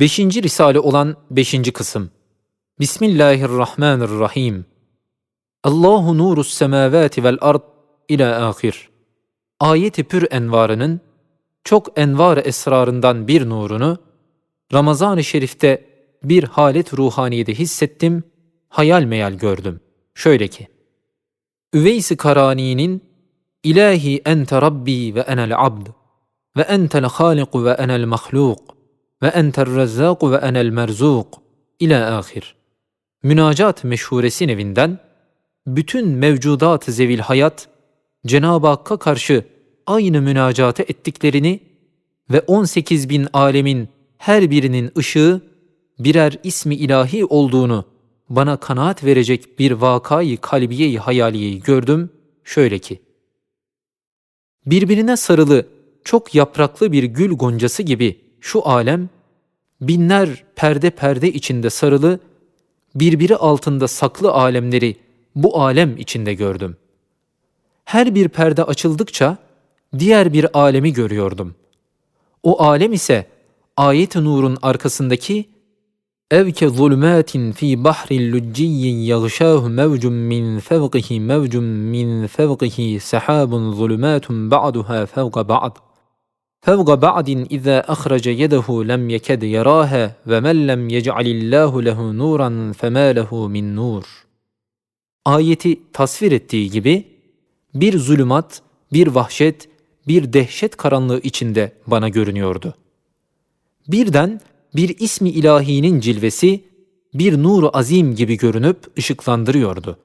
Beşinci Risale olan beşinci kısım. Bismillahirrahmanirrahim. Allahu nurus semavati vel ard ila ahir. Ayeti pür envarının çok envar esrarından bir nurunu Ramazan-ı Şerif'te bir halet ruhaniyede hissettim, hayal meyal gördüm. Şöyle ki, Üveys-i Karani'nin İlahi ente Rabbi ve enel abd ve entel haliku ve enel mahluk ve entel rezzaku ve enel merzuk ila ahir. Münacat meşhuresi nevinden bütün mevcudat zevil hayat Cenab-ı Hakk'a karşı aynı münacatı ettiklerini ve 18 bin alemin her birinin ışığı birer ismi ilahi olduğunu bana kanaat verecek bir vakayı kalbiyeyi hayaliyeyi gördüm şöyle ki. Birbirine sarılı çok yapraklı bir gül goncası gibi şu alem binler perde perde içinde sarılı birbiri altında saklı alemleri bu alem içinde gördüm. Her bir perde açıldıkça diğer bir alemi görüyordum. O alem ise ayet-i nurun arkasındaki evke zulümatin fi bahrin lücciyyin yagşâhu mevcun min fevqihi mevcun min fevqihi sehabun zulümatun ba'duha fevqa ba'd. فوق بعد إذا أخرج يده لم يكد يراها ومن لم يجعل الله له نورا فما له من نور. Ayeti tasvir ettiği gibi bir zulümat, bir vahşet, bir dehşet karanlığı içinde bana görünüyordu. Birden bir ismi ilahinin cilvesi bir nuru azim gibi görünüp ışıklandırıyordu.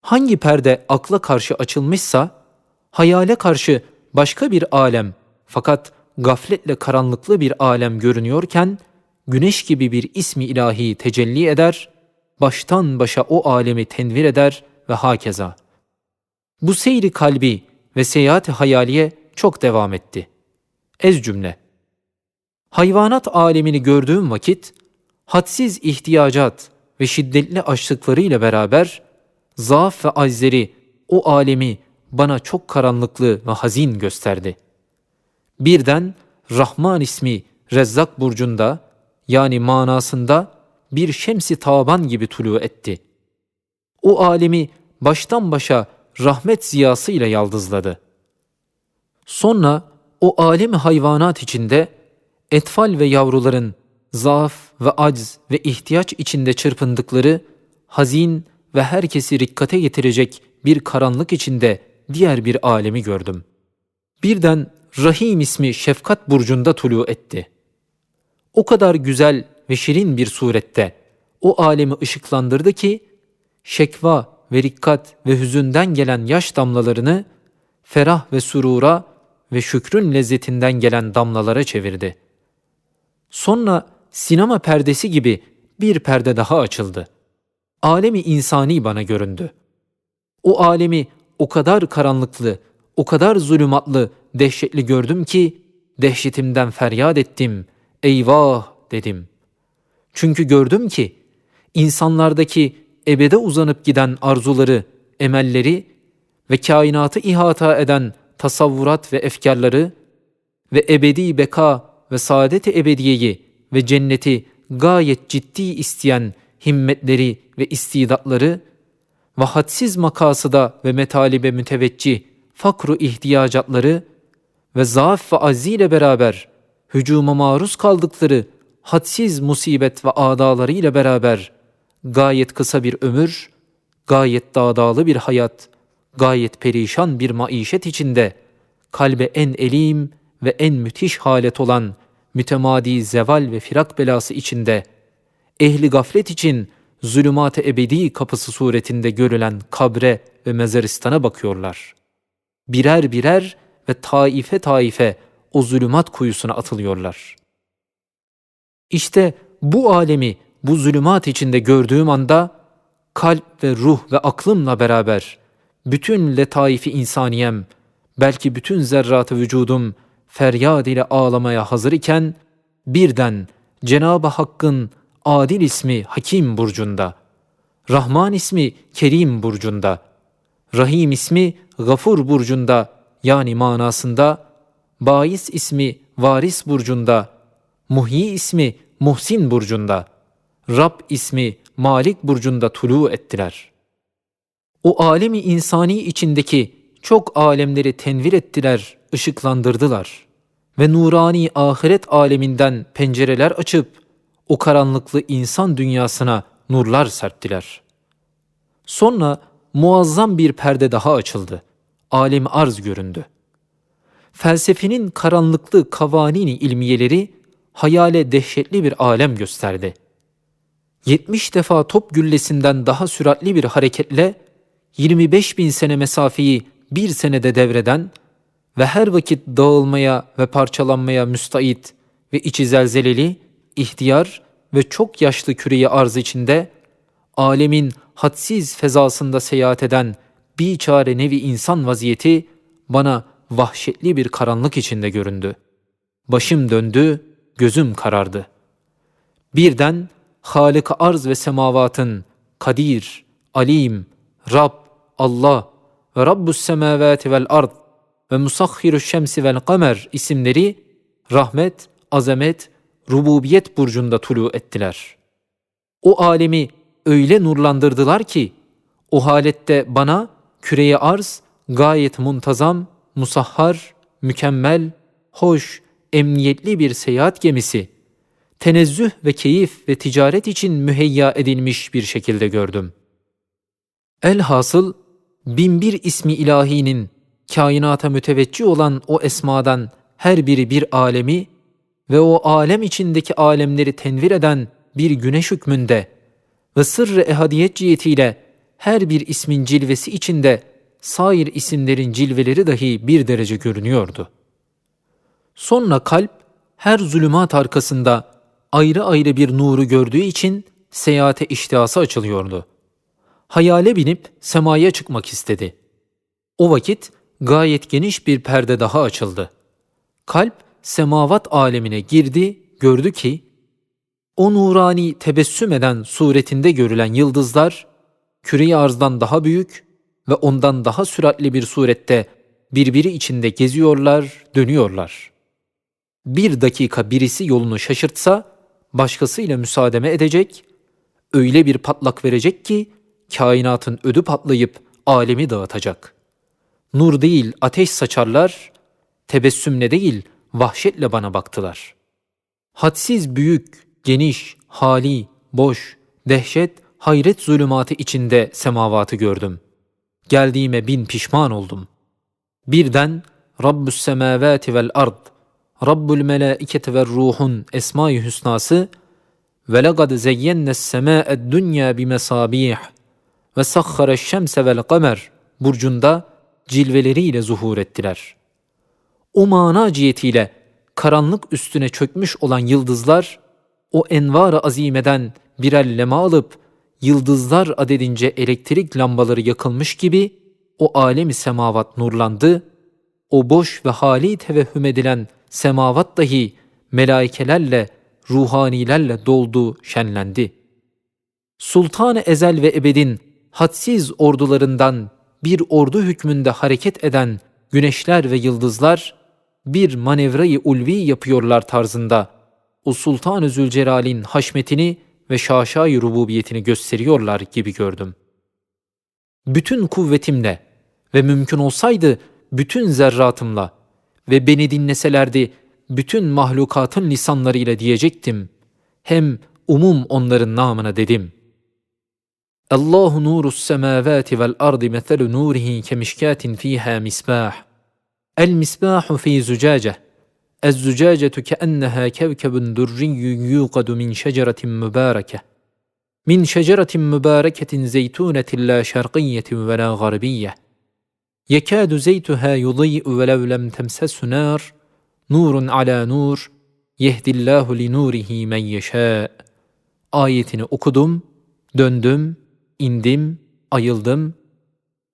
Hangi perde akla karşı açılmışsa, hayale karşı başka bir alem fakat gafletle karanlıklı bir alem görünüyorken, güneş gibi bir ismi ilahi tecelli eder, baştan başa o alemi tenvir eder ve hakeza. Bu seyri kalbi ve seyahat hayaliye çok devam etti. Ez cümle. Hayvanat alemini gördüğüm vakit, hadsiz ihtiyacat ve şiddetli açlıklarıyla beraber, zaaf ve acizleri o alemi bana çok karanlıklı ve hazin gösterdi. Birden Rahman ismi Rezzak burcunda yani manasında bir şemsi taban gibi tulu etti. O alemi baştan başa rahmet ziyasıyla yaldızladı. Sonra o alemi hayvanat içinde etfal ve yavruların zaaf ve acz ve ihtiyaç içinde çırpındıkları hazin ve herkesi rikkate getirecek bir karanlık içinde diğer bir alemi gördüm. Birden Rahim ismi şefkat burcunda tulu etti. O kadar güzel ve şirin bir surette o alemi ışıklandırdı ki şekva ve rikkat ve hüzünden gelen yaş damlalarını ferah ve surura ve şükrün lezzetinden gelen damlalara çevirdi. Sonra sinema perdesi gibi bir perde daha açıldı. Alemi insani bana göründü. O alemi o kadar karanlıklı, o kadar zulümatlı, dehşetli gördüm ki dehşetimden feryat ettim. Eyvah dedim. Çünkü gördüm ki insanlardaki ebede uzanıp giden arzuları, emelleri ve kainatı ihata eden tasavvurat ve efkarları ve ebedi beka ve saadet-i ebediyeyi ve cenneti gayet ciddi isteyen himmetleri ve istidatları ve hadsiz makasıda ve metalibe müteveccih fakru ihtiyacatları ve zaaf ve azziyle beraber hücuma maruz kaldıkları hadsiz musibet ve adaları ile beraber gayet kısa bir ömür, gayet dağdağlı bir hayat, gayet perişan bir maişet içinde kalbe en elim ve en müthiş halet olan mütemadi zeval ve firak belası içinde ehli gaflet için zulümat-ı ebedi kapısı suretinde görülen kabre ve mezaristana bakıyorlar. Birer birer ve taife taife o zulümat kuyusuna atılıyorlar. İşte bu alemi bu zulümat içinde gördüğüm anda kalp ve ruh ve aklımla beraber bütün letaifi insaniyem, belki bütün zerratı vücudum feryad ile ağlamaya hazır iken birden Cenab-ı Hakk'ın adil ismi Hakim burcunda, Rahman ismi Kerim burcunda, Rahim ismi Gafur burcunda yani manasında Bais ismi Varis burcunda, Muhyi ismi Muhsin burcunda, Rab ismi Malik burcunda tulu ettiler. O alemi insani içindeki çok alemleri tenvir ettiler, ışıklandırdılar ve nurani ahiret aleminden pencereler açıp o karanlıklı insan dünyasına nurlar serptiler. Sonra muazzam bir perde daha açıldı. Alem arz göründü. Felsefenin karanlıklı kavanini ilmiyeleri hayale dehşetli bir alem gösterdi. 70 defa top güllesinden daha süratli bir hareketle 25 bin sene mesafeyi bir senede devreden ve her vakit dağılmaya ve parçalanmaya müstait ve içi zelzeleli, ihtiyar ve çok yaşlı küreyi arz içinde, alemin hadsiz fezasında seyahat eden bir çare nevi insan vaziyeti bana vahşetli bir karanlık içinde göründü. Başım döndü, gözüm karardı. Birden Halık arz ve semavatın Kadir, Alim, Rab, Allah ve Rabbus semavati vel ard ve Musahhiru şemsi vel kamer isimleri rahmet, azamet, rububiyet burcunda tulu ettiler. O alemi öyle nurlandırdılar ki o halette bana küreye arz gayet muntazam, musahhar, mükemmel, hoş, emniyetli bir seyahat gemisi, tenezzüh ve keyif ve ticaret için müheyya edilmiş bir şekilde gördüm. Elhasıl binbir ismi ilahinin kainata müteveccih olan o esmadan her biri bir alemi ve o alem içindeki alemleri tenvir eden bir güneş hükmünde ve sırrı ehadiyet cihetiyle her bir ismin cilvesi içinde sair isimlerin cilveleri dahi bir derece görünüyordu. Sonra kalp her zulümat arkasında ayrı ayrı bir nuru gördüğü için seyahate iştihası açılıyordu. Hayale binip semaya çıkmak istedi. O vakit gayet geniş bir perde daha açıldı. Kalp semavat alemine girdi, gördü ki o nurani tebessüm eden suretinde görülen yıldızlar küre arzdan daha büyük ve ondan daha süratli bir surette birbiri içinde geziyorlar, dönüyorlar. Bir dakika birisi yolunu şaşırtsa başkasıyla müsaademe edecek, öyle bir patlak verecek ki kainatın ödü patlayıp alemi dağıtacak. Nur değil ateş saçarlar, tebessümle değil vahşetle bana baktılar. Hadsiz büyük, geniş, hali, boş, dehşet, hayret zulümatı içinde semavatı gördüm. Geldiğime bin pişman oldum. Birden Rabbus semavati vel ard Rabbul melaiketi ve ruhun esma-i hüsnası ve laqad zeyyenne semâ'ed dünya bimesabih ve sakhara şemse vel kamer burcunda cilveleriyle zuhur ettiler. O mana cihetiyle karanlık üstüne çökmüş olan yıldızlar o envar azimeden birer lema alıp yıldızlar adedince elektrik lambaları yakılmış gibi o alemi semavat nurlandı, o boş ve hali tevehhüm edilen semavat dahi melaikelerle, ruhanilerle doldu, şenlendi. Sultan-ı Ezel ve Ebed'in hadsiz ordularından bir ordu hükmünde hareket eden güneşler ve yıldızlar bir manevrayı ulvi yapıyorlar tarzında o Sultan-ı Zülcelal'in haşmetini ve şaşayı rububiyetini gösteriyorlar gibi gördüm. Bütün kuvvetimle ve mümkün olsaydı bütün zerratımla ve beni dinleselerdi bütün mahlukatın lisanlarıyla diyecektim. Hem umum onların namına dedim. Allahu nurus semavati vel ardi meselu nurihi kemişkatin fiha misbah. El misbahu fi zucace. الزجاجة كأنها كوكب دري يوقد من شجرة مباركة من شجرة مباركة زيتونة لا شرقية ولا غربية يكاد زيتها يضيء ولو لم تمسس نار نور على نور يهدي الله لنوره من يشاء ayetini okudum, döndüm, indim, ayıldım.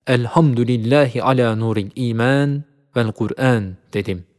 Elhamdülillahi ala nuril iman vel Kur'an dedim.''